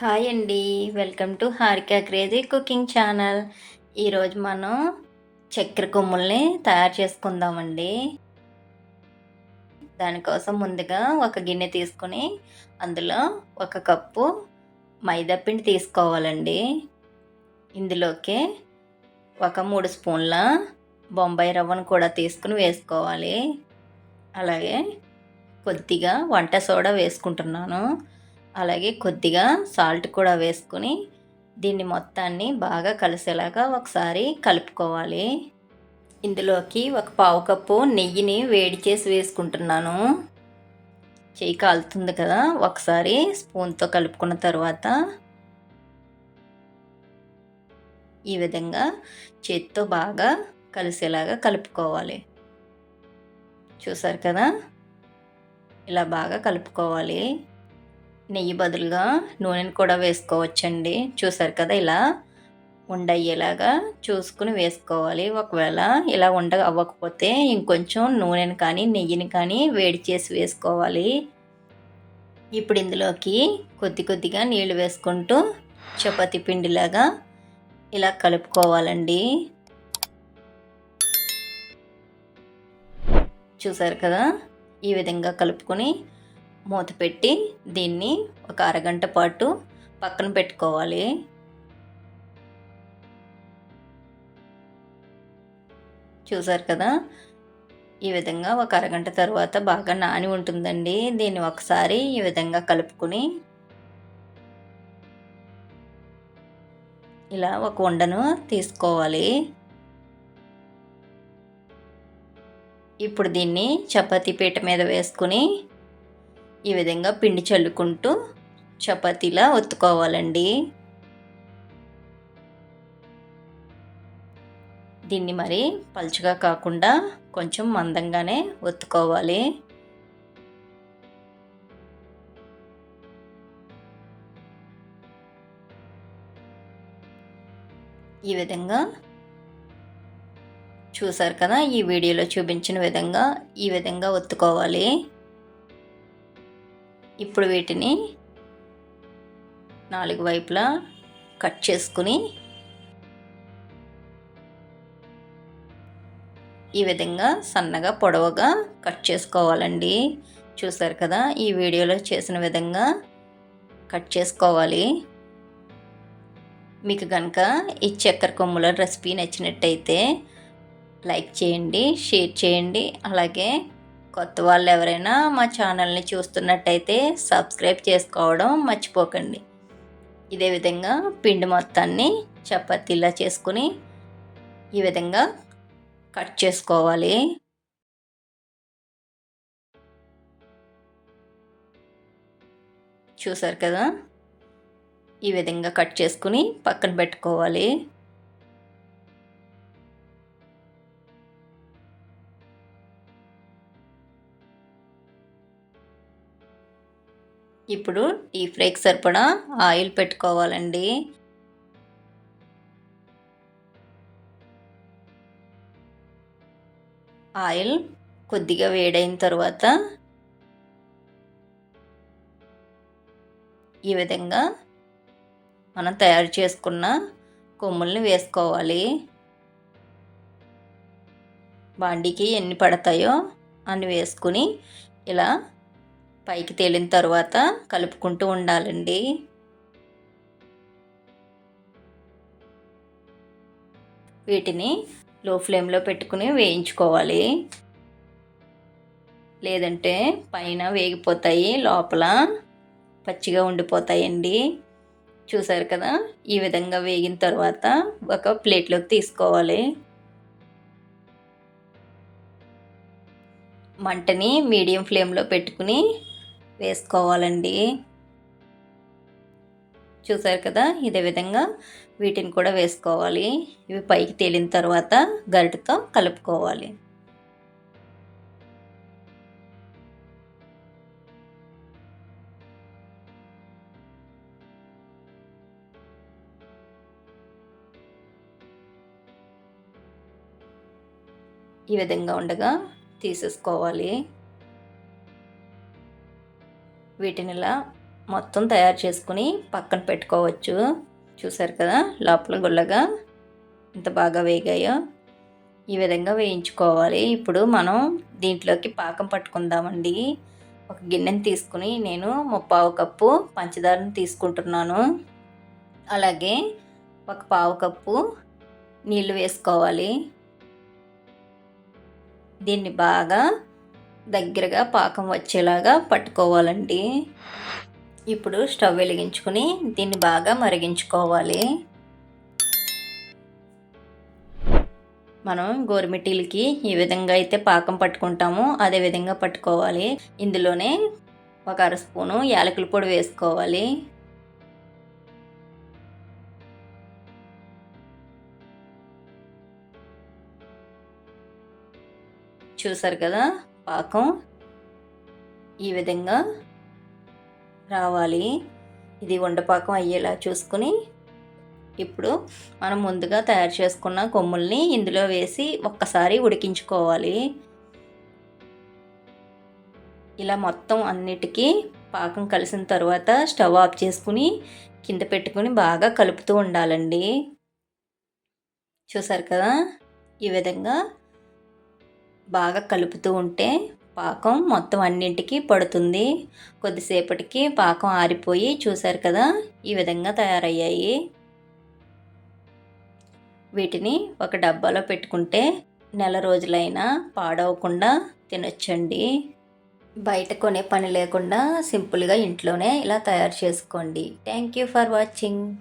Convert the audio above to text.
Hi అండి. Welcome to Harika crazy cooking channel. ఈరోజు మనం చక్కెర కొమ్ముల్ని తయారు చేసుకుందామండి. దానికోసం ముందుగా ఒక గిన్నె తీసుకుని అందులో ఒక కప్పు మైదా పిండి తీసుకోవాలండి. ఇందులోకి ఒక మూడు స్పూన్ల బొంబాయి రవ్వను కూడా తీసుకుని వేసుకోవాలి. అలాగే కొద్దిగా వంట సోడా వేసుకుంటున్నాను. అలాగే కొద్దిగా సాల్ట్ కూడా వేసుకొని దీన్ని మొత్తాన్ని బాగా కలిసేలాగా ఒకసారి కలుపుకోవాలి. ఇందులోకి ఒక పావు కప్పు నెయ్యిని వేడి చేసి వేసుకుంటున్నాను. చేయి కాలుతుంది కదా ఒకసారి స్పూన్తో కలుపుకున్న తర్వాత ఈ విధంగా చేతితో బాగా కలిసేలాగా కలుపుకోవాలి. చూసారు కదా? ఇలా బాగా కలుపుకోవాలి. నెయ్యి బదులుగా నూనెని కూడా వేసుకోవచ్చండి. చూసారు కదా ఇలా ఉండయ్యేలాగా చూసుకుని వేసుకోవాలి. ఒకవేళ ఇలా ఉండ అవ్వకపోతే ఇంకొంచెం నూనెని కానీ నెయ్యిని కానీ వేడి చేసి వేసుకోవాలి. ఇప్పుడు ఇందులోకి కొద్ది కొద్దిగా నీళ్ళు వేసుకుంటూ చపాతీ పిండిలాగా ఇలా కలుపుకోవాలండి. చూసారు కదా? ఈ విధంగా కలుపుకొని మూత పెట్టి దీన్ని ఒక అరగంట పాటు పక్కన పెట్టుకోవాలి. చూసారు కదా? ఈ విధంగా ఒక అరగంట తర్వాత బాగా నాని ఉంటుందండి. దీన్ని ఒకసారి ఈ విధంగా కలుపుకొని ఇలా ఒక ఉండను తీసుకోవాలి. ఇప్పుడు దీన్ని చపాతీ పీట మీద వేసుకుని ఈ విధంగా పిండి చల్లుకుంటూ చపాతీలా ఒత్తుకోవాలండి. దీన్ని మరి పలుచగా కాకుండా కొంచెం మందంగానే ఒత్తుకోవాలి. ఈ విధంగా చూసారు కదా ఈ వీడియోలో చూపించిన విధంగా ఈ విధంగా ఒత్తుకోవాలి. ఇప్పుడు వీటిని నాలుగు వైపులా కట్ చేసుకుని ఈ విధంగా సన్నగా పొడవుగా కట్ చేసుకోవాలండి. చూసారు కదా ఈ వీడియోలో చేసిన విధంగా కట్ చేసుకోవాలి. మీకు కనుక ఈ చక్కెర కొమ్ముల రెసిపీ నచ్చినట్టయితే లైక్ చేయండి షేర్ చేయండి అలాగే కొత్త వాళ్ళు ఎవరైనా మా ఛానల్ని చూస్తున్నట్టయితే సబ్స్క్రైబ్ చేసుకోవడం మర్చిపోకండి. ఇదే విధంగా పిండి మొత్తాన్ని చపాతీలా చేసుకుని ఈ విధంగా కట్ చేసుకోవాలి. చూసారు కదా? ఈ విధంగా కట్ చేసుకుని పక్కన పెట్టుకోవాలి. ఇప్పుడు ఈ ఫ్రైకి సరిపడా ఆయిల్ పెట్టుకోవాలండి. ఆయిల్ కొద్దిగా వేడైన తర్వాత ఈ విధంగా మనం తయారు చేసుకున్న కొమ్ముల్ని వేసుకోవాలి. బాండీకి ఎన్ని పడతాయో అని వేసుకుని ఇలా పైకి తేలిన తర్వాత కలుపుకుంటూ ఉండాలండి. వీటిని లో ఫ్లేమ్లో పెట్టుకుని వేయించుకోవాలి. లేదంటే పైన వేగిపోతాయి లోపల పచ్చిగా ఉండిపోతాయండి. చూసారు కదా? ఈ విధంగా వేగిన తర్వాత ఒక ప్లేట్లోకి తీసుకోవాలి. మంటని మీడియం ఫ్లేమ్లో పెట్టుకుని వేసుకోవాలండి. చూసారు కదా ఇదే విధంగా వీటిని కూడా వేసుకోవాలి. ఇవి పైకి తేలిన తర్వాత గరిటతో కలుపుకోవాలి. ఈ విధంగా ఉండగా తీసేసుకోవాలి. వీటిని ఇలా మొత్తం తయారు చేసుకుని పక్కన పెట్టుకోవచ్చు. చూసారు కదా? లోపల గుల్లగా ఇంత బాగా వేగాయో ఈ విధంగా వేయించుకోవాలి. ఇప్పుడు మనం దీంట్లోకి పాకం పట్టుకుందామండి. ఒక గిన్నెని తీసుకుని నేను ముప్పావు కప్పు పంచదారను తీసుకుంటున్నాను. అలాగే ఒక పావు కప్పు నీళ్ళు వేసుకోవాలి. దీన్ని బాగా దగ్గరగా పాకం వచ్చేలాగా పట్టుకోవాలండి. ఇప్పుడు స్టవ్ వెలిగించుకుని దీన్ని బాగా మరిగించుకోవాలి. మనం గోరుమిట్టిలకి ఏ విధంగా అయితే పాకం పట్టుకుంటామో అదే విధంగా పట్టుకోవాలి. ఇందులోనే ఒక అర స్పూను యాలకుల పొడి వేసుకోవాలి. చూసారు కదా? పాకం ఈ విధంగా రావాలి. ఇది ఉండపాకం అయ్యేలా చూసుకుని ఇప్పుడు మనం ముందుగా తయారు చేసుకున్న కొమ్ముల్ని ఇందులో వేసి ఒక్కసారి ఉడికించుకోవాలి. ఇలా మొత్తం అన్నిటికీ పాకం కలిసిన తర్వాత స్టవ్ ఆఫ్ చేసుకుని కింద పెట్టుకుని బాగా కలుపుతూ ఉండాలండి. చూసారు కదా? ఈ విధంగా బాగా కలుపుతూ ఉంటే పాకం మొత్తం అన్నింటికి పడుతుంది. కొద్దిసేపటికి పాకం ఆరిపోయి చూసారు కదా ఈ విధంగా తయారయ్యాయి. వీటిని ఒక డబ్బాలో పెట్టుకుంటే నెల రోజులైనా పాడవకుండా తినొచ్చండి. బయట కొనే పని లేకుండా సింపుల్గా ఇంట్లోనే ఇలా తయారు చేసుకోండి. Thank you for watching.